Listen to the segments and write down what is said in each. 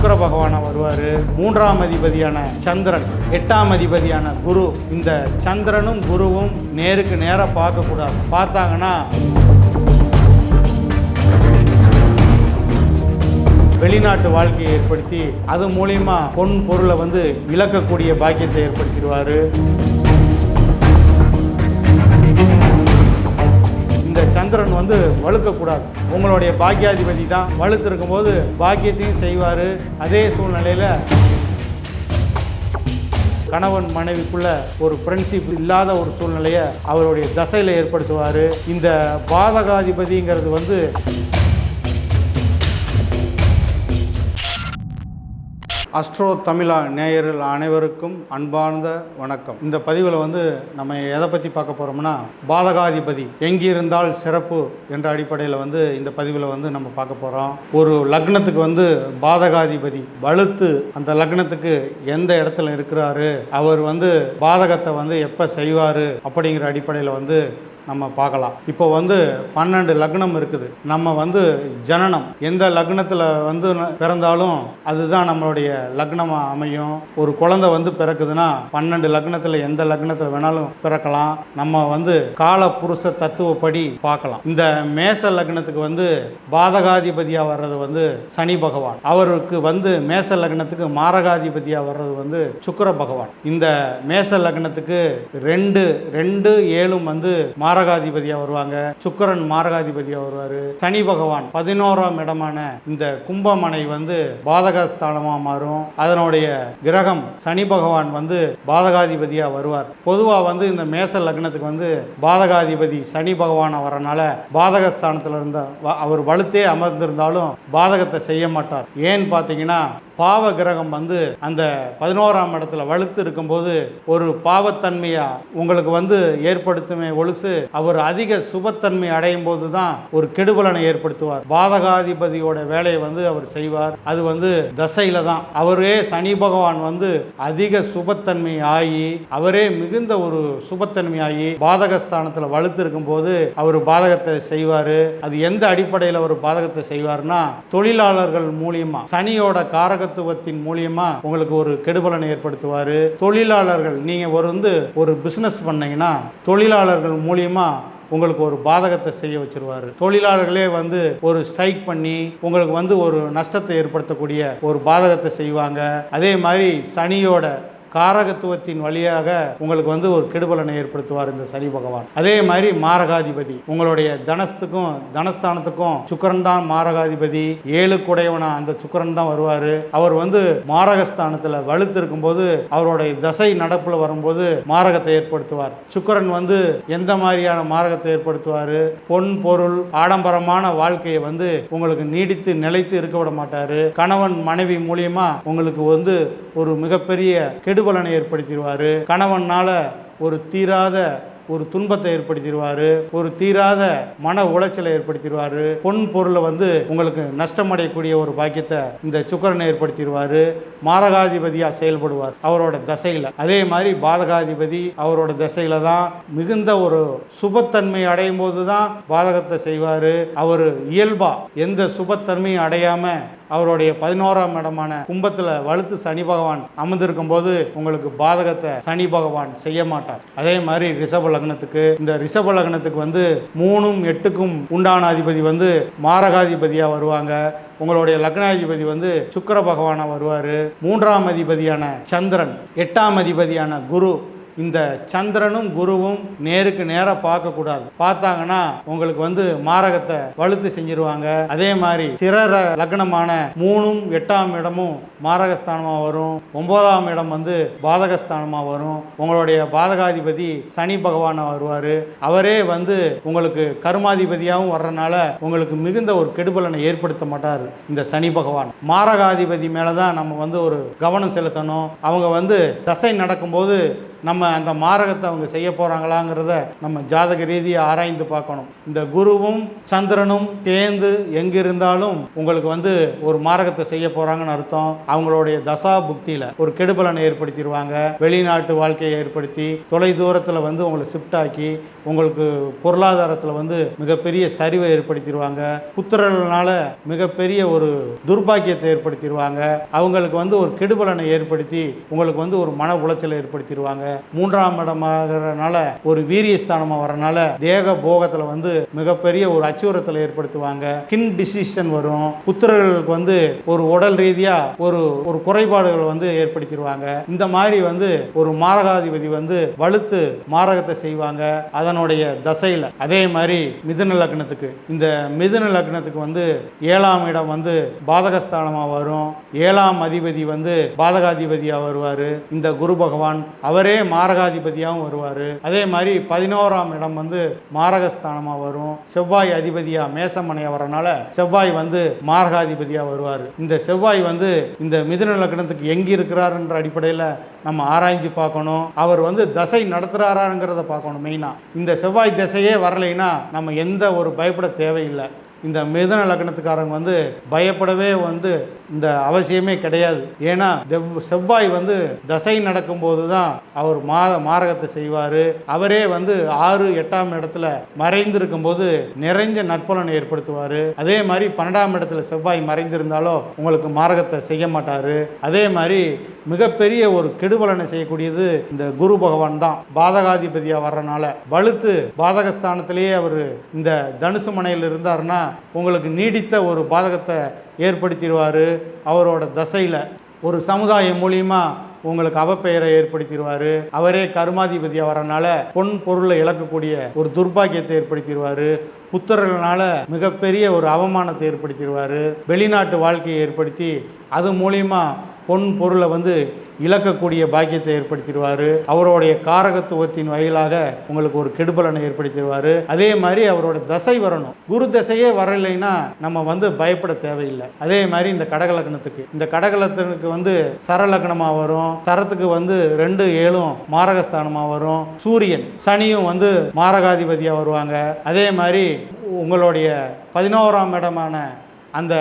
சுக்கர பகவானா வருவார். மூன்றாம் அதிபதியான சந்திரன் எட்டாம் அதிபதியான குரு. இந்த சந்திரனும் குருவும் நேருக்கு நேராக பார்க்கக்கூடாது. பார்த்தாங்கன்னா வெளிநாட்டு வாழ்க்கையை ஏற்படுத்தி அது மூலியமா பொன் பொருளை வந்து இழக்கக்கூடிய பாக்கியத்தை ஏற்படுத்திடுவாரு. இந்த சந்திரன் வந்து வழுக்கக்கூடாது உங்களுடைய பாக்கியாதிபதி தான் வலுத்து இருக்கும்போது பாக்கியத்தையும் செய்வார். அதே சூழ்நிலையில் கணவன் மனைவிக்குள்ள ஒரு ஃப்ரெண்ட்ஷிப் இல்லாத ஒரு சூழ்நிலையை அவருடைய தசையில் ஏற்படுத்துவார். இந்த பாதகாதிபதிங்கிறது வந்து அஸ்ட்ரோ தமிழா நேயர்கள் அனைவருக்கும் அன்பார்ந்த வணக்கம். இந்த பதிவில் வந்து நம்ம எதை பற்றி பார்க்க போகிறோம்னா பாதகாதிபதி எங்கிருந்தால் சிறப்பு என்ற அடிப்படையில் வந்து இந்த பதிவில் வந்து நம்ம பார்க்க போகிறோம் ஒரு லக்னத்துக்கு வந்து பாதகாதிபதி வலுத்து அந்த லக்னத்துக்கு எந்த இடத்துல இருக்கிறாரு அவர் வந்து பாதகத்தை வந்து எப்போ செய்வார் அப்படிங்கிற அடிப்படையில் வந்து நம்ம பார்க்கலாம். இப்போ வந்து பன்னெண்டு லக்னம் இருக்குது. நம்ம வந்து ஜனனம். எந்த லக்னத்தில் வந்து பிறந்தாலும் அதுதான் நம்மளுடைய லக்னமாக அமையும். ஒரு குழந்தை வந்து பிறக்குதுன்னா பன்னெண்டு லக்னத்தில் எந்த லக்னத்தில் வேணாலும் பிறக்கலாம். நம்ம வந்து கால புருஷ தத்துவப்படி பார்க்கலாம். இந்த மேச லக்னத்துக்கு வந்து பாதகாதிபதியாக வர்றது வந்து சனி பகவான். அவருக்கு வந்து மேச லக்னத்துக்கு மாரகாதிபதியாக வர்றது வந்து சுக்கர பகவான். இந்த மேச லக்னத்துக்கு ரெண்டு ரெண்டு ஏழும் வந்து மாரகாதிபதியாக வருவாங்க. சுக்கிரன் மாரகாதிபதியாக வருவார். சனி பகவான் பதினோராம் இடமான இந்த கும்பமனை வந்து பாதகஸ்தானமாக மாறும். அதனுடைய கிரகம் சனி பகவான் வந்து பாதகாதிபதியாக வருவார். பொதுவாக வந்து இந்த மேச லக்னத்துக்கு வந்து பாதகாதிபதி சனி பகவான் வரனால பாதகஸ்தானத்தில் இருந்த வ- அவர் வலுத்தே அமர்ந்திருந்தாலும் பாதகத்தை செய்ய மாட்டார். ஏன்னு பார்த்தீங்கன்னா பாவ கிரகம் வந்து அந்த பதினோராம் இடத்துல வலுத்து இருக்கும்போது ஒரு பாவத்தன்மையா உங்களுக்கு வந்து ஏற்படுத்துமே ஒழுசு அவர் அதிக சுபத்தன்மை அடையும் போது தான் ஒரு கெடுபலனை ஏற்படுத்துவார். பாதகாதிபதியோட வேலையை வந்து அவர் செய்வார். அது வந்து தசையில தான். அவரே சனி பகவான் வந்து அதிக சுபத்தன்மை ஆகி அவரே மிகுந்த ஒரு சுபத்தன்மை ஆகி பாதகஸ்தானத்தில் வலுத்து இருக்கும்போது அவர் பாதகத்தை செய்வார். அது எந்த அடிப்படையில் அவர் பாதகத்தை செய்வார்னா தொழிலாளர்கள் மூலியமா சனியோட காரக காரகத்துவத்தின் மூலியமா உங்களுக்கு ஒரு கெடுபலனை ஏற்படுத்துவார். தொழிலாளர்கள் நீங்கள் ஒரு வந்து ஒரு பிஸ்னஸ் பண்ணீங்கன்னா தொழிலாளர்கள் மூலியமா உங்களுக்கு ஒரு பாதகத்தை செய்ய வச்சிருவார். தொழிலாளர்களே வந்து ஒரு ஸ்ட்ரைக் பண்ணி உங்களுக்கு வந்து ஒரு நஷ்டத்தை ஏற்படுத்தக்கூடிய ஒரு பாதகத்தை செய்வாங்க. அதே மாதிரி சனியோட காரகத்துவத்தின் வழியாக உங்களுக்கு வந்து ஒரு கெடுபலனை ஏற்படுத்துவார் இந்த சனி பகவான். அதே மாதிரி மாரகாதிபதி உங்களுடைய தனஸ்துக்கும் தனஸ்தானத்துக்கும் சுக்கரன் தான் மாரகாதிபதி ஏழு குடையவனா அந்த சுக்கரன் தான் வருவார். அவர் வந்து மாரகஸ்தானத்தில் வலுத்து இருக்கும்போது அவருடைய தசை நடப்பில் வரும்போது மாரகத்தை ஏற்படுத்துவார். சுக்கரன் வந்து எந்த மாதிரியான மாரகத்தை ஏற்படுத்துவார்? பொன் பொருள் ஆடம்பரமான வாழ்க்கையை வந்து உங்களுக்கு நீடித்து நிலைத்து இருக்க விட மாட்டார். கணவன் மனைவி மூலியமா உங்களுக்கு வந்து ஒரு மிகப்பெரிய கெடு கெடுபலனை ஏற்படுத்திடுவார். கணவனால் ஒரு தீராத ஒரு துன்பத்தை ஏற்படுத்திடுவார். ஒரு தீராத மன உளைச்சலை ஏற்படுத்திடுவார். பொன் பொருளை வந்து உங்களுக்கு நஷ்டமடையக்கூடிய ஒரு பாக்கியத்தை இந்த சுக்கரனை ஏற்படுத்திடுவார். மாரகாதிபதியாக செயல்படுவார் அவரோட தசையில். அதே மாதிரி பாதகாதிபதி அவரோட தசையில் தான் மிகுந்த ஒரு சுபத்தன்மை அடையும் போது தான் பாதகத்தை செய்வார். அவர் இயல்பா எந்த சுபத்தன்மையும் அடையாமல் அவருடைய பதினோராம் இடமான கும்பத்தில் வலுத்து சனி பகவான் அமர்ந்திருக்கும் போது உங்களுக்கு பாதகத்தை சனி பகவான் செய்ய மாட்டார். அதே மாதிரி ரிஷப லக்னத்துக்கு இந்த ரிஷப லக்னத்துக்கு வந்து மூணும் எட்டுக்கும் உண்டான அதிபதி வந்து மாரகாதிபதியாக வருவாங்க. உங்களுடைய லக்னாதிபதி வந்து சுக்கர பகவானாக வருவார். மூன்றாம் அதிபதியான சந்திரன் எட்டாம் அதிபதியான குரு இந்த சந்திரனும் குருவும் நேருக்கு நேராக பார்க்கக்கூடாது பார்த்தாங்கன்னா உங்களுக்கு வந்து மாரகத்தை வலுத்து செஞ்சிருவாங்க. அதே மாதிரி சிறர லக்னமான மூணும் எட்டாம் இடமும் மாரகஸ்தானமாக வரும். ஒன்பதாம் இடம் வந்து பாதகஸ்தானமாக வரும். உங்களுடைய பாதகாதிபதி சனி பகவானாக வருவார். அவரே வந்து உங்களுக்கு கர்மாதிபதியாகவும் வர்றனால உங்களுக்கு மிகுந்த ஒரு கெடுபலனை ஏற்படுத்த மாட்டார் இந்த சனி பகவான். மாரகாதிபதி மேலே தான் நம்ம வந்து ஒரு கவனம் செலுத்தணும். அவங்க வந்து தசை நடக்கும்போது நம்ம அந்த மாரகத்தை அவங்க செய்ய போகிறாங்களாங்கிறத நம்ம ஜாதக ரீதியாக ஆராய்ந்து பார்க்கணும். இந்த குருவும் சந்திரனும் தேர்ந்து எங்கே இருந்தாலும் உங்களுக்கு வந்து ஒரு மாரகத்தை செய்ய போகிறாங்கன்னு அர்த்தம். அவங்களுடைய தசா புக்தியில் ஒரு கெடுபலனை ஏற்படுத்திடுவாங்க. வெளிநாட்டு வாழ்க்கையை ஏற்படுத்தி தொலை தூரத்தில் வந்து உங்களை ஷிஃப்ட் ஆக்கி உங்களுக்கு பொருளாதாரத்தில் வந்து மிகப்பெரிய சரிவை ஏற்படுத்திடுவாங்க புத்திரனால மிகப்பெரிய ஒரு துர்பாக்கியத்தை ஏற்படுத்திடுவாங்க அவங்களுக்கு வந்து ஒரு கெடுபலனை ஏற்படுத்தி உங்களுக்கு வந்து ஒரு மன உளைச்சலை ஏற்படுத்திடுவாங்க மூன்றாம் இடமாகறனால ஒரு வீரியஸ்தானமாக வரனால தேக போகத்தில் வந்து மிகப்பெரிய ஒரு அச்சுறுத்தலை ஏற்படுத்துவாங்க. கின் டிசிஷன் வரும். புத்திரர்களுக்கு வந்து ஒரு உடல் ரீதியாக ஒரு ஒரு குறைபாடுகள் வந்து ஏற்படுத்திடுவாங்க இந்த மாதிரி வந்து ஒரு மாரகாதிபதி வந்து வலுத்து மாரகத்தை செய்வாங்க. அதை அதனுடைய தசையில் அதே மாதிரி மிதுன லக்னத்துக்கு. இந்த மிதுன லக்னத்துக்கு வந்து ஏழாம் இடம் வந்து பாதகஸ்தானமாக வரும். ஏழாம் அதிபதி வந்து பாதகாதிபதியாக வருவார். இந்த குரு பகவான் அவரே மாரகாதிபதியாகவும் வருவார். அதே மாதிரி பதினோராம் இடம் வந்து மாரகஸ்தானமாக வரும். செவ்வாய் அதிபதியாக மேசமனையாக வரனால செவ்வாய் வந்து மாரகாதிபதியாக வருவார். இந்த செவ்வாய் வந்து இந்த மிதுன லக்னத்துக்கு எங்கே இருக்கிறாருன்ற அடிப்படையில் நம்ம ஆராய்ஞ்சு பார்க்கணும். அவர் வந்து தசை நடத்துகிறாராங்கிறத பார்க்கணும் மெயினாக இந்த செவ்வாய் திசையே வரலைன்னா நம்ம எந்த ஒரு பயப்பட தேவையில்லை. இந்த மிதன லக்னத்துக்காரங்க வந்து பயப்படவே வந்து இந்த அவசியமே கிடையாது. ஏன்னா தெவ்- செவ்வாய் வந்து தசை நடக்கும்போது தான் அவர் மா மாரகத்தை செய்வார். அவரே வந்து ஆறு எட்டாம் இடத்துல மறைந்திருக்கும் போது நிறைஞ்ச நற்பலனை ஏற்படுத்துவார். அதே மாதிரி பன்னெண்டாம் இடத்துல செவ்வாய் மறைந்திருந்தாலோ உங்களுக்கு மாரகத்தை செய்ய மாட்டார். அதே மாதிரி மிகப்பெரிய ஒரு கெடுபலனை செய்யக்கூடியது இந்த குரு பகவான் தான். பாதகாதிபதியாக வர்றனால வலுத்து பாதகஸ்தானத்திலேயே அவர் இந்த தனுசு மனையில் இருந்தார்னா உங்களுக்கு நீடித்த ஒரு பாதகத்தை ஏற்படுத்திடுவார். அவரோட தசையில் ஒரு சமுதாயம் மூலியமாக உங்களுக்கு அவப்பெயரை ஏற்படுத்திடுவார். அவரே கருமாதிபதி அவரனால பொன் பொருளை இழக்கக்கூடிய ஒரு துர்பாக்கியத்தை ஏற்படுத்திடுவார். புத்திரர்களால் மிகப்பெரிய ஒரு அவமானத்தை ஏற்படுத்திடுவார். வெளிநாட்டு வாழ்க்கையை ஏற்படுத்தி அது மூலியமாக பொன் பொருளை வந்து இழக்கக்கூடிய பாக்கியத்தை ஏற்படுத்திடுவார். அவருடைய காரகத்துவத்தின் வகையிலாக உங்களுக்கு ஒரு கெடுபலனை ஏற்படுத்திடுவார். அதே மாதிரி அவரோட தசை வரணும். குரு தசையே வரலைன்னா நம்ம வந்து பயப்பட தேவையில்லை. அதே மாதிரி இந்த கடகலக்கணத்துக்கு இந்த கடகலக்கணத்துக்கு வந்து சரலக்கணமாக வரும். சரத்துக்கு வந்து ரெண்டு ஏழும் மாரகஸ்தானமாக வரும். சூரியன் சனியும் வந்து மாரகாதிபதியாக வருவாங்க. அதே மாதிரி உங்களுடைய பதினோராம் இடமான அந்த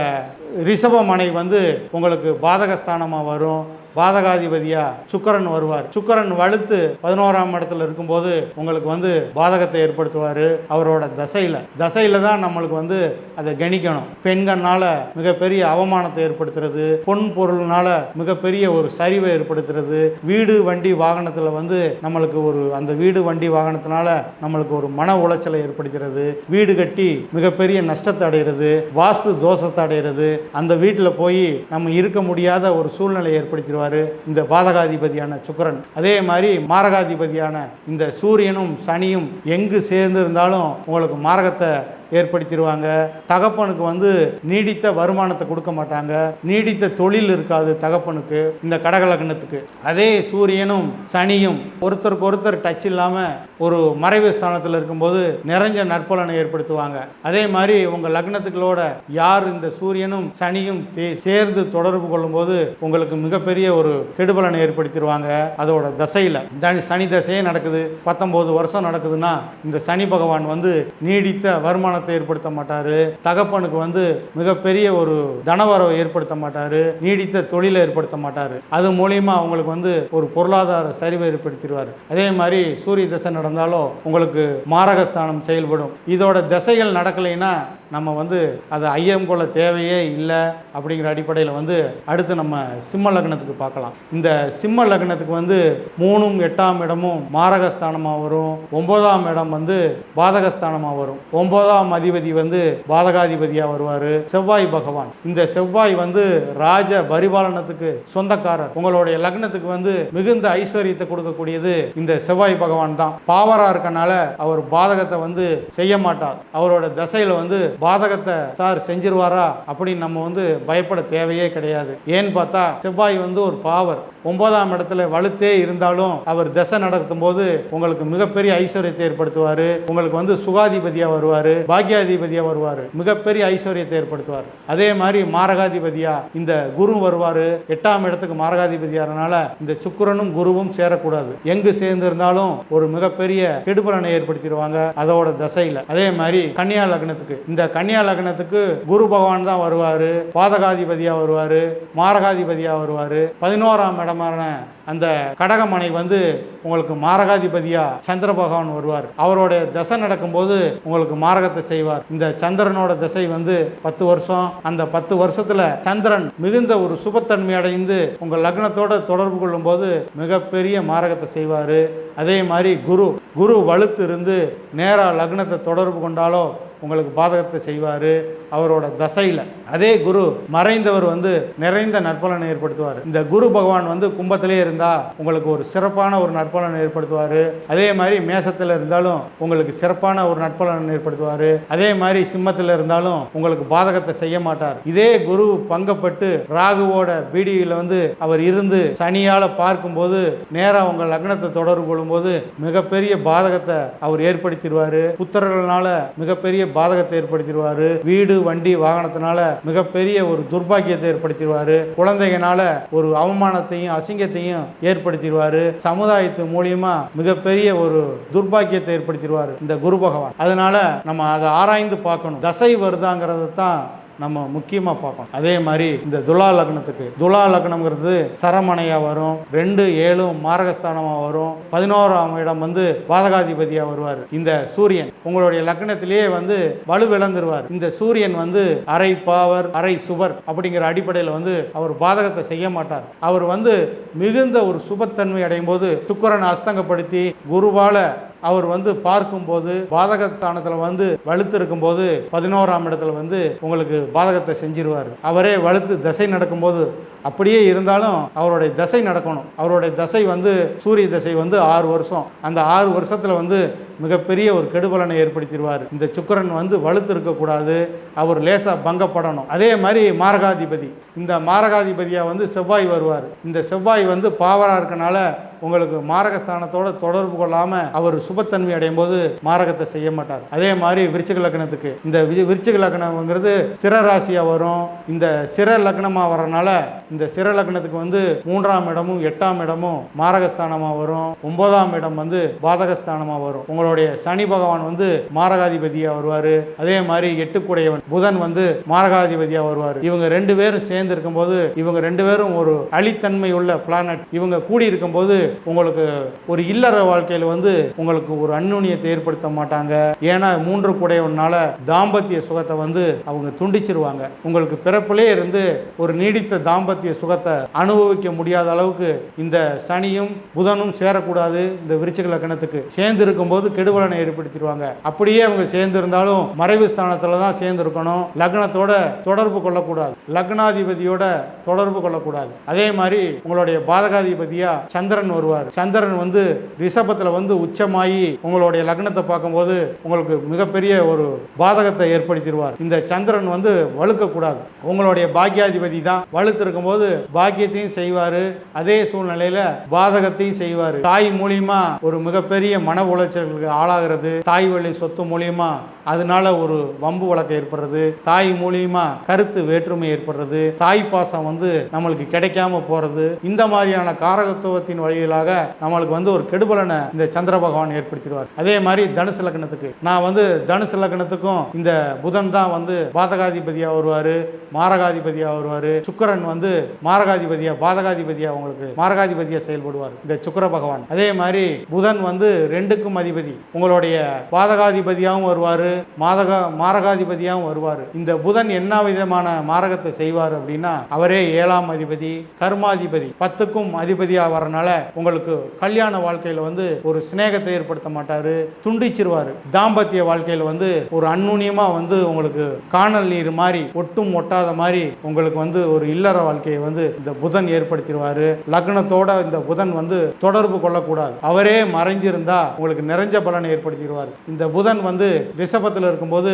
ரிஷபமனை வந்து உங்களுக்கு பாதகஸ்தானமாக வரும். பாதகாதிபதியாக சுக்கரன் வருவார். சுக்கரன் வலுத்து பதினோராம் இடத்துல இருக்கும்போது உங்களுக்கு வந்து பாதகத்தை ஏற்படுத்துவார் அவரோட தசையில். தசையில் தான் நம்மளுக்கு வந்து அதை கணிக்கணும். பெண்கள்னால மிகப்பெரிய அவமானத்தை ஏற்படுத்துறது பொன் பொருள்னால மிகப்பெரிய ஒரு சரிவை ஏற்படுத்துறது வீடு வண்டி வாகனத்தில் வந்து நம்மளுக்கு ஒரு அந்த வீடு வண்டி வாகனத்தினால நம்மளுக்கு ஒரு மன உளைச்சலை ஏற்படுத்துகிறது வீடு கட்டி மிகப்பெரிய நஷ்டத்தை அடைகிறது வாஸ்து தோஷத்தை அடைகிறது அந்த வீட்டில் போய் நம்ம இருக்க முடியாத ஒரு சூழ்நிலை போயிடுவார் இந்த பாதகாதிபதியான சுக்கரன். அதே மாதிரி மாரகாதிபதியான இந்த சூரியனும் சனியும் எங்கு சேர்ந்து இருந்தாலும் உங்களுக்கு மாரகத்தை ஏற்படுத்திடுவாங்க தகப்பனுக்கு வந்து நீடித்த வருமானத்தை கொடுக்க மாட்டாங்க. நீடித்த தொழில் இருக்காது தகப்பனுக்கு இந்த கடகலக்னத்துக்கு. அதே சூரியனும் சனியும் ஒருத்தருக்கு ஒருத்தர் டச் இல்லாமல் ஒரு மறைவு ஸ்தானத்தில் இருக்கும்போது நிறைஞ்ச நற்பலனை ஏற்படுத்துவாங்க. அதே மாதிரி உங்கள் லக்னத்துக்களோட யார் இந்த சூரியனும் சனியும் தே- சேர்ந்து தொடர்பு கொள்ளும்போது உங்களுக்கு மிகப்பெரிய ஒரு கெடுபலனை ஏற்படுத்திடுவாங்க அதோட தசையில். சனி தசையே நடக்குது. பத்தொம்போது வருஷம் நடக்குதுன்னா இந்த சனி பகவான் வந்து நீடித்த வருமானத்தை ஏற்படுத்த மாட்டார். தகப்பனுக்கு வந்து மிகப்பெரிய ஒரு தனவரவை ஏற்படுத்த மாட்டார். நீடித்த தொழிலை ஏற்படுத்த மாட்டார். அது மூலியமா அவங்களுக்கு வந்து ஒரு பொருளாதார சரிவை ஏற்படுத்திடுவார். அதே மாதிரி சூரிய தசை நடந்தாலும் உங்களுக்கு மாரகஸ்தானம் செயல்படும். இதோட திசைகள் நடக்கலைன்னா நம்ம வந்து அதை ஐயம் கொள்ள தேவையே இல்லை அப்படிங்கிற அடிப்படையில் வந்து அடுத்து நம்ம சிம்ம லக்னத்துக்கு பார்க்கலாம். இந்த சிம்ம லக்னத்துக்கு வந்து மூணும் எட்டாம் இடமும் மாரகஸ்தானமாக வரும். ஒன்பதாம் இடம் வந்து பாதகஸ்தானமாக வரும். ஒன்பதாம் அதிபதி வந்து பாதகாதிபதியாக வருவார். செவ்வாய் பகவான். இந்த செவ்வாய் வந்து ராஜ பரிபாலனத்துக்கு சொந்தக்காரர். உங்களுடைய லக்னத்துக்கு வந்து மிகுந்த ஐஸ்வர்யத்தை கொடுக்கக்கூடியது இந்த செவ்வாய் பகவான் தான். பாவராக இருக்கனால அவர் பாதகத்தை வந்து செய்ய மாட்டார். அவரோட தசையில் வந்து பாதகத்தை சார் செஞ்சிருவாரா அப்படின்னு நம்ம வந்து பயப்பட தேவையே கிடையாது. ஏன்னு பார்த்தா செவ்வாய் வந்து ஒரு பாவர். ஒன்பதாம் இடத்துல வலுத்தே இருந்தாலும் அவர் தசை நடத்தும் போது உங்களுக்கு மிகப்பெரிய ஐஸ்வர்யத்தை ஏற்படுத்துவார். உங்களுக்கு வந்து சுகாதிபதியாக வருவார். பாக்கியாதிபதியாக வருவார். மிகப்பெரிய ஐஸ்வர்யத்தை ஏற்படுத்துவார். அதே மாதிரி மாரகாதிபதியாக இந்த குரு வருவார். எட்டாம் இடத்துக்கு மாரகாதிபதியாகிறனால இந்த சுக்கிரனும் குருவும் சேரக்கூடாது. எங்கு சேர்ந்திருந்தாலும் ஒரு மிகப்பெரிய கெடுபலனை ஏற்படுத்திடுவாங்க அதோட தசையில். அதே மாதிரி கன்னியா லக்னத்துக்கு இந்த கன்னியா லக்னத்துக்கு குரு பகவான் தான் வருவார் பாதகாதிபதியாக வருவார் மாரகாதிபதியாக வருவார். பதினோராம் இடமான அந்த கடகமனை வந்து உங்களுக்கு மாரகாதிபதியாக சந்திர பகவான் வருவார். அவருடைய தசை நடக்கும்போது உங்களுக்கு மாரகத்தை செய்வார். இந்த சந்திரனோட திசை வந்து பத்து வருஷம். அந்த பத்து வருஷத்தில் சந்திரன் மிகுந்த ஒரு சுபத்தன்மை அடைந்து உங்கள் லக்னத்தோட தொடர்பு கொள்ளும்போது மிகப்பெரிய மாரகத்தை செய்வார். அதே மாதிரி குரு குரு வலுத்து இருந்து நேராக லக்னத்தை தொடர்பு கொண்டாலோ உங்களுக்கு பாதகத்தை செய்வார். அவரோட தசையில். அதே குரு மறைந்தவர் வந்து நிறைந்த நற்பலனை ஏற்படுத்துவார். இந்த குரு பகவான் வந்து கும்பத்திலே இருந்தால் உங்களுக்கு ஒரு சிறப்பான ஒரு நற்பலனை ஏற்படுத்துவார். அதே மாதிரி மேசத்தில் இருந்தாலும் உங்களுக்கு சிறப்பான ஒரு நற்பலனை ஏற்படுத்துவார். அதே மாதிரி சிம்மத்தில் இருந்தாலும் உங்களுக்கு பாதகத்தை செய்ய மாட்டார். இதே குரு பங்கப்பட்டு ராகுவோட பீடியில் வந்து அவர் இருந்து சனியால் பார்க்கும்போது நேராக உங்கள் லக்னத்தை தொடர்பு கொள்ளும்போது மிகப்பெரிய பாதகத்தை அவர் ஏற்படுத்திடுவார். புத்திரர்களால மிகப்பெரிய பாதகத்தை ஏற்படுத்திடுவார். வீடு வண்டி வாகனத்தினால மிகப்பெரிய ஒரு துர்பாக்கியத்தை ஏற்படுத்திடுவார். குழந்தைகளால ஒரு அவமானத்தையும் அசிங்கத்தையும் ஏற்படுத்திடுவார். சமுதாயத்து மூலியமா மிகப்பெரிய ஒரு துர்பாக்கியத்தை ஏற்படுத்திடுவார் இந்த குரு பகவான். அதனால நம்ம அதை ஆராய்ந்து பார்க்கணும். தசை வருதாங்கிறது தான் நம்ம முக்கியமாக பார்க்கணும். அதே மாதிரி இந்த துலா லக்னத்துக்கு. துலா லக்னம்ங்கிறது சரமனையாக வரும். ரெண்டு ஏழும் மாரகஸ்தானமாக வரும். பதினோராம் இடம் வந்து பாதகாதிபதியாக வருவார் இந்த சூரியன். உங்களுடைய லக்னத்திலேயே வந்து வலுவிழந்துருவார் இந்த சூரியன் வந்து அரை பாவர் அரை சுவர் அப்படிங்கிற அடிப்படையில் வந்து அவர் பாதகத்தை செய்ய மாட்டார். அவர் வந்து மிகுந்த ஒரு சுபத்தன்மை அடையும் போது சுக்கரன் அஸ்தங்கப்படுத்தி குருவால அவர் வந்து பார்க்கும்போது பாதக ஸ்தானத்தில் வந்து வலுத்து இருக்கும்போது பதினோராம் இடத்துல வந்து உங்களுக்கு பாதகத்தை செஞ்சிருவார். அவரே வலுத்து தசை நடக்கும்போது அப்படியே இருந்தாலும் அவருடைய தசை நடக்கணும். அவருடைய தசை வந்து சூரிய தசை வந்து ஆறு வருஷம். அந்த ஆறு வருஷத்தில் வந்து மிகப்பெரிய ஒரு கெடுபலனை ஏற்படுத்திடுவார். இந்த சுக்கிரன் வந்து வலுத்து இருக்கக்கூடாது. அவர் லேசாக பங்கப்படணும். அதே மாதிரி மாரகாதிபதி. இந்த மாரகாதிபதியாக வந்து செவ்வாய் வருவார். இந்த செவ்வாய் வந்து பாவராக இருக்கனால உங்களுக்கு மாரகஸ்தானத்தோட தொடர்பு கொள்ளாமல் அவர் சுபத்தன்மை அடையும் போது மாரகத்தை செய்ய மாட்டார். அதே மாதிரி விருச்சிக லக்னத்துக்கு. இந்த வி- விருச்சிக லக்னம்ங்கிறது சிர ராசியாக வரும். இந்த சிர லக்னமாக வரனால இந்த சிறலக்னத்துக்கு வந்து மூன்றாம் இடமும் எட்டாம் இடமும் மாரகஸ்தானமாக வரும். ஒன்பதாம் இடம் வந்து பாதகஸ்தானமாக வரும். உங்களுடைய சனி பகவான் வந்து மாரகாதிபதியாக வருவார். அதே மாதிரி எட்டுக்குடையவன் புதன் வந்து மாரகாதிபதியாக வருவார். இவங்க ரெண்டு பேரும் சேர்ந்து இருக்கும்போது இவங்க ரெண்டு பேரும் ஒரு அழித்தன்மை உள்ள பிளானட் இவங்க கூடி இருக்கும்போது உங்களுக்கு ஒரு இல்லற வாழ்க்கையில் வந்து உங்களுக்கு ஒரு அந்நுண்ணியத்தை ஏற்படுத்த மாட்டாங்க. ஏன்னா மூன்று குடையவனால தாம்பத்திய சுகத்தை வந்து அவங்க துண்டிச்சிருவாங்க. உங்களுக்கு பிறப்பிலே இருந்து ஒரு நீடித்த தாம்பத்திய சுகத்தை அனுபவிக்க முடியாத அளவுக்கு இந்த சனியும் புதனும் சேரக்கூடாது இந்த விருச்சிக லக்கணத்துக்கு. சேர்ந்து இருக்கும்போது கெடுபலனை ஏற்படுத்திடுவாங்க. அப்படியே அவங்க சேர்ந்து இருந்தாலும் மறைவு ஸ்தானத்தில் தான் சேர்ந்து இருக்கணும் லக்னத்தோட தொடர்பு கொள்ளக்கூடாது. லக்னாதிபதியோட தொடர்பு கொள்ளக்கூடாது. அதே மாதிரி உங்களுடைய பாதகாதிபதியா சந்திரன் வருவார். சந்திரன் வந்து ரிஷபத்தில் வந்து உச்சமாகி உங்களுடைய லக்னத்தை பார்க்கும்போது உங்களுக்கு மிகப்பெரிய ஒரு பாதகத்தை ஏற்படுத்திடுவார். இந்த சந்திரன் வந்து வலுக்கக்கூடாது. உங்களுடைய பாக்கியாதிபதி தான் வலுத்து போது பாக்கியத்தையும் செய்வார். அதே சூழ்நிலையில பாதகத்தையும் செய்வார். தாய் மூலியமா ஒரு மிகப்பெரிய மன உளைச்சலுக்கு ஆளாகிறது. தாய் வழி சொத்து மூலியமா அதனால ஒரு வம்பு வழக்கம் ஏற்படுறது. தாய் மூலியமா கருத்து வேற்றுமை ஏற்படுறது. தாய் பாசம் வந்து நம்மளுக்கு கிடைக்காம போறது. இந்த மாதிரியான காரகத்துவத்தின் வழியிலாக நம்மளுக்கு வந்து ஒரு கெடுபலனை இந்த சந்திர பகவான் ஏற்படுத்திடுவார். அதே மாதிரி தனுசு லக்னத்துக்கு. நான் வந்து தனுசு லக்னத்துக்கும் இந்த புதன் தான் வந்து பாதகாதிபதியா வருவாரு மாரகாதிபதியா வருவாரு. சுக்கரன் வந்து மாரகாதிபதியா பாதகாதிபதியா உங்களுக்கு மாரகாதிபதியா செயல்படுவார். இந்த சுக்கர பகவான். அதே மாதிரி புதன் வந்து ரெண்டுக்கும் அதிபதி. உங்களுடைய பாதகாதிபதியாகவும் வருவார் மாதக மாரகாதிபதியாகவும் வருவார். இந்த புதன் என்ன விதமான மாரகத்தை செய்வார் அப்படின்னா அவரே ஏழாம் அதிபதி கர்மாதிபதி பத்துக்கும் அதிபதியாக வரனால உங்களுக்கு கல்யாண வாழ்க்கையில் வந்து ஒரு சிநேகத்தை ஏற்படுத்த மாட்டார் துண்டிச்சிருவார். தாம்பத்திய வாழ்க்கையில் வந்து ஒரு அந்நுண்ணியமாக வந்து உங்களுக்கு காணல் நீர் மாதிரி ஒட்டும் ஒட்டாத மாதிரி உங்களுக்கு வந்து ஒரு இல்லற வாழ்க்கை வாழ்க்கையை வந்து இந்த புதன் ஏற்படுத்திடுவார். லக்னத்தோட இந்த புதன் வந்து தொடர்பு கொள்ளக்கூடாது. அவரே மறைஞ்சிருந்தா உங்களுக்கு நிறைஞ்ச பலனை ஏற்படுத்திடுவார். இந்த புதன் வந்து ரிஷபத்தில் இருக்கும்போது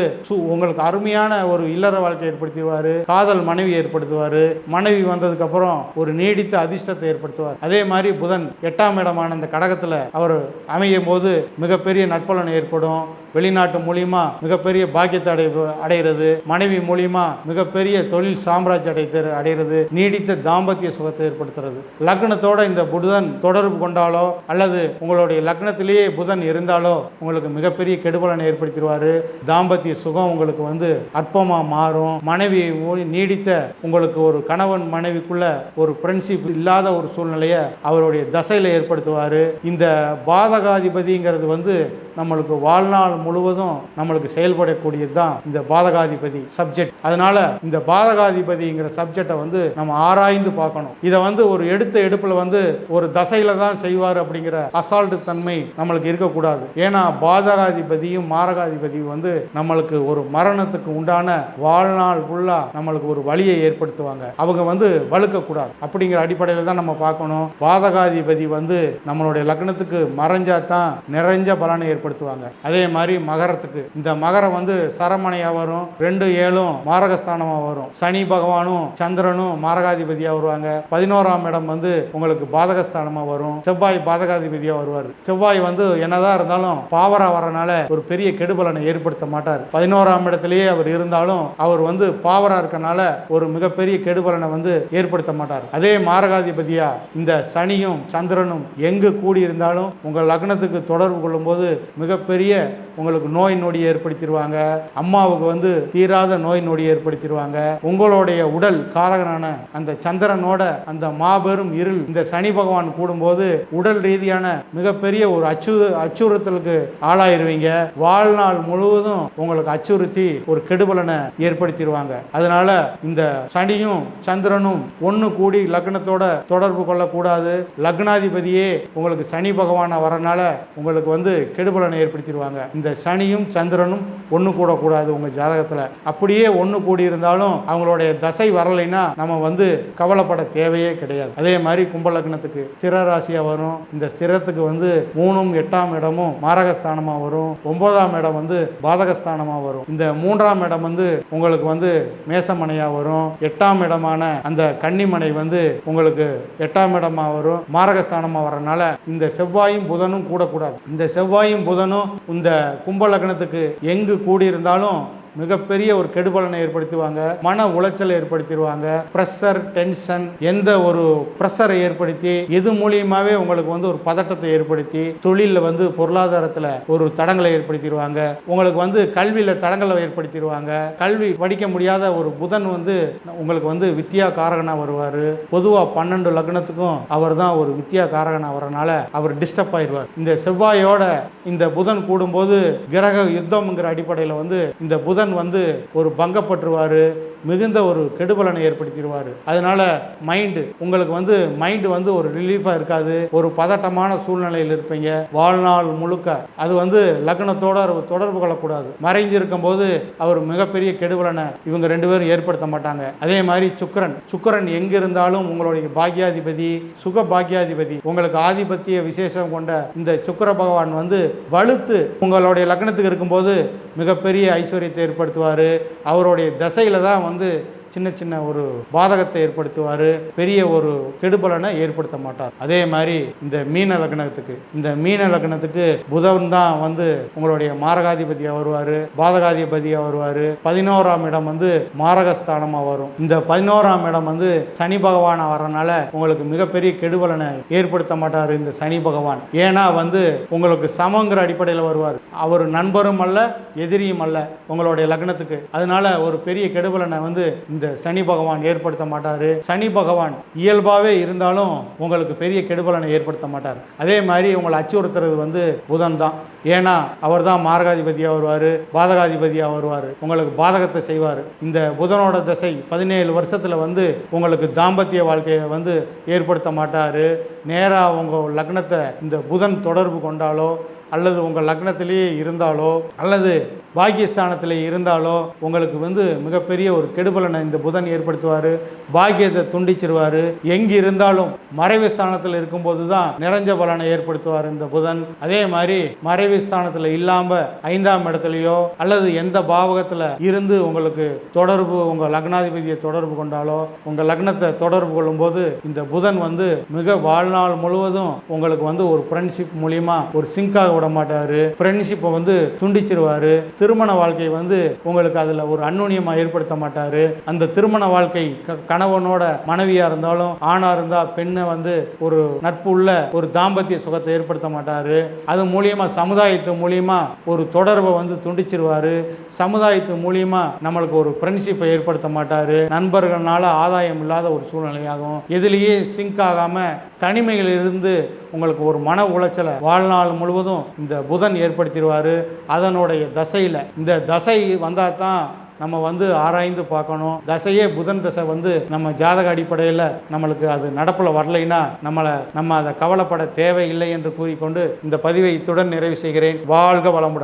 உங்களுக்கு அருமையான ஒரு இல்லற வாழ்க்கை ஏற்படுத்திடுவார். காதல் மனைவி ஏற்படுத்துவார். மனைவி வந்ததுக்கு அப்புறம் ஒரு நீடித்த அதிர்ஷ்டத்தை ஏற்படுத்துவார். அதே மாதிரி புதன் எட்டாம் இடமான அந்த கடகத்தில் அவர் அமையும் போது மிகப்பெரிய நட்பலன் ஏற்படும். வெளிநாட்டு மூலியமா மிகப்பெரிய பாக்கியத்தை அடை அடைகிறது. மனைவி மூலியமா மிகப்பெரிய தொழில் சாம்ராஜ்யம் அடைத்து அடைகிறது. நீடித்த தாம்பத்திய சுகத்தை ஏற்படுத்துறது. லக்னத்தோட இந்த புதன் தொடர்பு கொண்டாலோ அல்லது உங்களுடைய லக்னத்திலேயே புதன் இருந்தாலோ உங்களுக்கு மிகப்பெரிய கெடுபலனை ஏற்படுத்திடுவாரு. தாம்பத்திய சுகம் உங்களுக்கு வந்து அற்பமா மாறும். மனைவி நீடித்த உங்களுக்கு ஒரு கணவன் மனைவிக்குள்ள ஒரு ஃப்ரெண்ட்ஷிப் இல்லாத ஒரு சூழ்நிலையை அவருடைய தசையில் ஏற்படுத்துவார். இந்த பாதகாதிபதிங்கிறது வந்து நம்மளுக்கு வாழ்நாள் முழுவதும் நம்மளுக்கு செயல்படக்கூடியது தான் இந்த பாதகாதிபதி சப்ஜெக்ட் அதனால இந்த பாதகாதிபதிங்கிற சப்ஜெக்டை வந்து நம்ம ஆராய்ந்து பார்க்கணும். இதை வந்து ஒரு எடுத்த எடுப்பில் வந்து ஒரு தசையில தான் செய்வார் அப்படிங்கிற அசால்ட்டு தன்மை நம்மளுக்கு இருக்கக்கூடாது. ஏன்னா பாதகாதிபதியும் மாரகாதிபதியும் வந்து நம்மளுக்கு ஒரு மரணத்துக்கு உண்டான வாழ்நாள் ஃபுல்லா நம்மளுக்கு ஒரு வழியை ஏற்படுத்துவாங்க. அவங்க வந்து வழுக்கக்கூடாது அப்படிங்கிற அடிப்படையில் தான் நம்ம பார்க்கணும். பாதகாதிபதி வந்து நம்மளுடைய லக்னத்துக்கு மறைஞ்சா தான் நிறைஞ்ச பலனை ஏற்படுத்துவாங்க. அதே மாதிரி மகரத்துக்கு. இந்த மகரம் வந்து சரமணையாக வரும். ரெண்டு ஏழும் மாரகஸ்தானமாக வரும். சனி பகவானும் சந்திரனும் மாரக பாதகாதிபதியாக வருவாங்க. பதினோராம் இடம் வந்து உங்களுக்கு பாதகஸ்தானமாக வரும். செவ்வாய் பாதகாதிபதியாக வருவார். செவ்வாய் வந்து என்னதான் இருந்தாலும் பாவரா வரனால ஒரு பெரிய கெடுபலனை ஏற்படுத்த மாட்டார். பதினோராம் இடத்திலேயே அவர் இருந்தாலும் அவர் வந்து பாவரா இருக்கனால ஒரு மிகப்பெரிய கெடுபலனை வந்து ஏற்படுத்த மாட்டார். அதே மாரகாதிபதியா இந்த சனியும் சந்திரனும் எங்கு கூடி இருந்தாலும் உங்கள் லக்னத்துக்கு தொடர்பு கொள்ளும்போது மிகப்பெரிய உங்களுக்கு நோய் நொடி ஏற்படுத்திடுவாங்க அம்மாவுக்கு வந்து தீராத நோய் நொடி ஏற்படுத்திடுவாங்க உங்களுடைய உடல் காரகனான அந்த சந்திரனோட அந்த மாபெரும் இருள் இந்த சனி பகவான் கூடும்போது உடல் ரீதியான மிகப்பெரிய ஒரு அச்சு அச்சுறுத்தலுக்கு ஆளாயிருவீங்க. வாழ்நாள் முழுவதும் உங்களுக்கு அச்சுறுத்தி ஒரு கெடுபலனை ஏற்படுத்திடுவாங்க அதனால இந்த சனியும் சந்திரனும் ஒன்று கூடி லக்னத்தோட தொடர்பு கொள்ளக்கூடாது. லக்னாதிபதியே உங்களுக்கு சனி பகவானை வரனால உங்களுக்கு வந்து கெடுபலனை ஏற்படுத்திடுவாங்க இந்த சனியும் சந்திரனும் ஒன்று கூடக்கூடாது உங்கள் ஜாதகத்தில். அப்படியே ஒன்று கூடி இருந்தாலும் அவங்களுடைய தசை வரலைன்னா நம்ம வந்து கவலைப்பட தேவையே கிடையாது. அதே மாதிரி கும்பலக்னத்துக்கு சிற ராசியாக வரும். இந்த சிரத்துக்கு வந்து மூணும் எட்டாம் இடமும் மாரகஸ்தானமாக வரும். ஒன்பதாம் இடம் வந்து பாதகஸ்தானமாக வரும். இந்த மூன்றாம் இடம் வந்து உங்களுக்கு வந்து மேசமனையாக வரும். எட்டாம் இடமான அந்த கன்னிமனை வந்து உங்களுக்கு எட்டாம் இடமாக வரும். மாரகஸ்தானமாக வரனால இந்த செவ்வாயும் புதனும் கூடக்கூடாது. இந்த செவ்வாயும் புதனும் இந்த கும்பலக்னத்துக்கு எங்கு கூடியிருந்தாலும் மிகப்பெரிய ஒரு கெடுபலனை ஏற்படுத்துவாங்க மன உளைச்சலை ஏற்படுத்திடுவாங்க ப்ரெஷர் டென்ஷன் எந்த ஒரு ப்ரெஷரை ஏற்படுத்தி இது மூலியமாவே உங்களுக்கு வந்து ஒரு பதட்டத்தை ஏற்படுத்தி தொழிலில் வந்து பொருளாதாரத்தில் ஒரு தடங்களை ஏற்படுத்திடுவாங்க. உங்களுக்கு வந்து கல்வியில் தடங்களை ஏற்படுத்திடுவாங்க. கல்வி படிக்க முடியாத ஒரு புதன் வந்து உங்களுக்கு வந்து வித்யா காரகனாக வருவார். பொதுவாக பன்னெண்டு லக்னத்துக்கும் அவர் தான் ஒரு வித்யா காரகனாக வரனால அவர் டிஸ்டர்ப் ஆயிடுவார். இந்த செவ்வாயோட இந்த புதன் கூடும்போது கிரக யுத்தம்ங்கிற அடிப்படையில் வந்து இந்த புதன் வந்து ஒரு பங்கப்பட்டுருவார் மிகுந்த ஒரு கெடுபலனை ஏற்படுத்திடுவார். அதனால மைண்டு உங்களுக்கு வந்து மைண்டு வந்து ஒரு ரிலீஃபாக இருக்காது. ஒரு பதட்டமான சூழ்நிலையில் இருப்பீங்க. வாழ்நாள் முழுக்க. அது வந்து லக்னத்தோட தொடர்பு கொள்ளக்கூடாது. மறைஞ்சிருக்கும் போது அவர் மிகப்பெரிய கெடுபலனை இவங்க ரெண்டு பேரும் ஏற்படுத்த மாட்டாங்க. அதே மாதிரி சுக்கரன். சுக்கிரன் எங்கே இருந்தாலும் உங்களுடைய பாக்யாதிபதி சுக பாக்யாதிபதி உங்களுக்கு ஆதிபத்திய விசேஷம் கொண்ட இந்த சுக்கர பகவான் வந்து வலுத்து உங்களுடைய லக்னத்துக்கு இருக்கும்போது மிகப்பெரிய ஐஸ்வர்யத்தை ஏற்படுத்துவார். அவருடைய தசையில் தான் வந்து வந்து சின்ன சின்ன ஒரு பாதகத்தை ஏற்படுத்துவார். பெரிய ஒரு கெடுபலனை ஏற்படுத்த மாட்டார். அதே மாதிரி இந்த மீன லக்னத்துக்கு இந்த மீன லக்னத்துக்கு புதன் தான் வந்து உங்களுடைய மாரகாதிபதியாக வருவார் பாதகாதிபதியாக வருவார். பதினோராம் இடம் வந்து மாரகஸ்தானமாக வரும். இந்த பதினோராம் இடம் வந்து சனி பகவானை வரனால உங்களுக்கு மிகப்பெரிய கெடுபலனை ஏற்படுத்த மாட்டார் இந்த சனி பகவான். ஏன்னா வந்து உங்களுக்கு சமங்கிற அடிப்படையில் வருவார். அவர் நண்பரும் அல்ல எதிரியும் அல்ல உங்களுடைய லக்னத்துக்கு. அதனால ஒரு பெரிய கெடுபலனை வந்து இந்த சனி பகவான் ஏற்படுத்த மாட்டார். சனி பகவான் இயல்பாகவே இருந்தாலும் உங்களுக்கு பெரிய கெடுபலனை ஏற்படுத்த மாட்டார். அதே மாதிரி உங்களை அச்சுறுத்துறது வந்து புதன் தான். ஏன்னா அவர் தான் மாரகாதிபதியாக வருவார் பாதகாதிபதியாக வருவார். உங்களுக்கு பாதகத்தை செய்வார். இந்த புதனோட தசை பதினேழு வருஷத்தில் வந்து உங்களுக்கு தாம்பத்திய வாழ்க்கையை வந்து ஏற்படுத்த மாட்டார். நேராக உங்கள் லக்னத்தை இந்த புதன் தொடர்பு கொண்டாலோ அல்லது உங்கள் லக்னத்திலேயே இருந்தாலோ அல்லது பாக்கியஸ்தானத்தில் இருந்தாலோ உங்களுக்கு வந்து மிகப்பெரிய ஒரு கெடுபலனை இந்த புதன் ஏற்படுத்துவார் பாக்கியத்தை துண்டிச்சிருவார். எங்கே இருந்தாலும் மறைவு ஸ்தானத்தில் இருக்கும்போது தான் நிறைஞ்ச பலனை ஏற்படுத்துவார் இந்த புதன். அதே மாதிரி மறைவு ஸ்தானத்தில் இல்லாமல் ஐந்தாம் இடத்துலையோ அல்லது எந்த பாவகத்தில் இருந்து உங்களுக்கு தொடர்பு உங்கள் லக்னாதிபதியை தொடர்பு கொண்டாலோ உங்கள் லக்னத்தை தொடர்பு கொள்ளும்போது இந்த புதன் வந்து மிக வாழ்நாள் முழுவதும் உங்களுக்கு வந்து ஒரு ஃப்ரெண்ட்ஷிப் மூலியமாக ஒரு சிங்காக விட மாட்டார் ஃப்ரெண்ட்ஷிப்பை வந்து துண்டிச்சிருவார். திருமண வாழ்க்கை வந்து உங்களுக்கு அதில் ஒரு அந்நுண்ணியமாக ஏற்படுத்த மாட்டார். அந்த திருமண வாழ்க்கை க- கணவனோட மனைவியாக இருந்தாலும் ஆணாக இருந்தால் பெண்ணை வந்து ஒரு நட்பு உள்ள ஒரு தாம்பத்திய சுகத்தை ஏற்படுத்த மாட்டார். அது மூலியமாக சமுதாயத்து மூலியமாக ஒரு தொடர்பை வந்து துண்டிச்சிருவார். சமுதாயத்து மூலியமாக நம்மளுக்கு ஒரு ஃப்ரெண்ட்ஷிப்பை ஏற்படுத்த மாட்டார். நண்பர்களால் ஆதாயம் இல்லாத ஒரு சூழ்நிலையாகும். எதுலேயே சிங்க் ஆகாமல் தனிமையில் இருந்து உங்களுக்கு ஒரு மன உளைச்சலை வாழ்நாள் முழுவதும் இந்த புதன் ஏற்படுத்திடுவார். அதனுடைய தசையில். இந்த தசை வந்தால் தான் நம்ம வந்து ஆராய்ந்து பார்க்கணும். தசையே புதன் தசை வந்து நம்ம ஜாதக அடிப்படையில் நம்மளுக்கு அது நடப்பில் வரலைன்னா நம்மளை நம்ம அதை கவலைப்பட தேவையில்லை என்று கூறிக்கொண்டு இந்த பதிவை இத்துடன் நிறைவு செய்கிறேன். வாழ்க வளமுடன்.